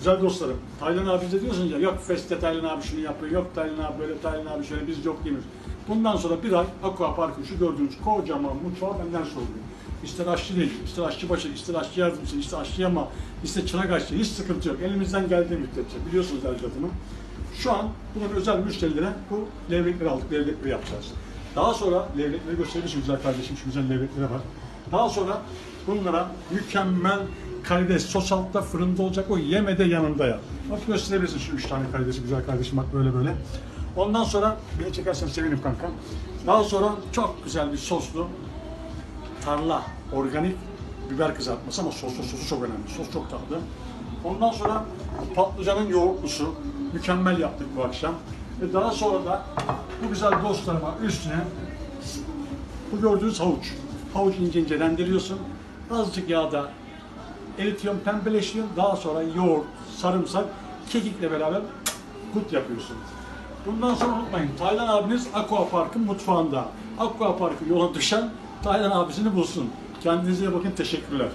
Güzel dostlarım, Taylan abi de diyorsunuz ya, yok Feste Taylan abi şunu yapıyor, yok Taylan abi böyle, Taylan abi şöyle, biz yok demiyoruz. Bundan sonra bir ay Aqua Park'ın şu gördüğünüz kocaman mutfağı benden soruluyor. İster aşçı değil, ister aşçı başı, ister aşçı yardımcısı, ister aşçı yama, ister çırak aşçı, hiç sıkıntı yok. Elimizden geldiği müddetçe, biliyorsunuz evlatımı. Şu an bunun özel müşterilere bu levrekleri aldık, levrekleri yapacağız. Daha sonra levrekleri göstereceğim güzel kardeşim, şu güzel levrekleri var. Daha sonra bunlara mükemmel karides sos altta fırında olacak o yeme de yanında yap. Bak gösterebilirsin şu üç tane karidesi güzel kardeşim bak böyle böyle. Ondan sonra beni çekersen sevinirim kanka. Daha sonra çok güzel bir soslu tarla, organik biber kızartması ama sosu, sosu çok önemli. Sos çok tatlı. Ondan sonra patlıcanın yoğurtlusu mükemmel yaptık bu akşam. Ve daha sonra da bu güzel dostlarıma üstüne bu gördüğünüz havuç. Havuç ince ince rendeliyorsun. Azıcık yağda eritiyorsun, pembeleştiriyorsun. Daha sonra yoğurt, sarımsak, kekikle beraber kut yapıyorsun. Bundan sonra unutmayın, Taylan abiniz Aqua Park'ın mutfağında. Aqua Park'ın yola düşen Taylan abisini bulsun. Kendinize bakın, teşekkürler.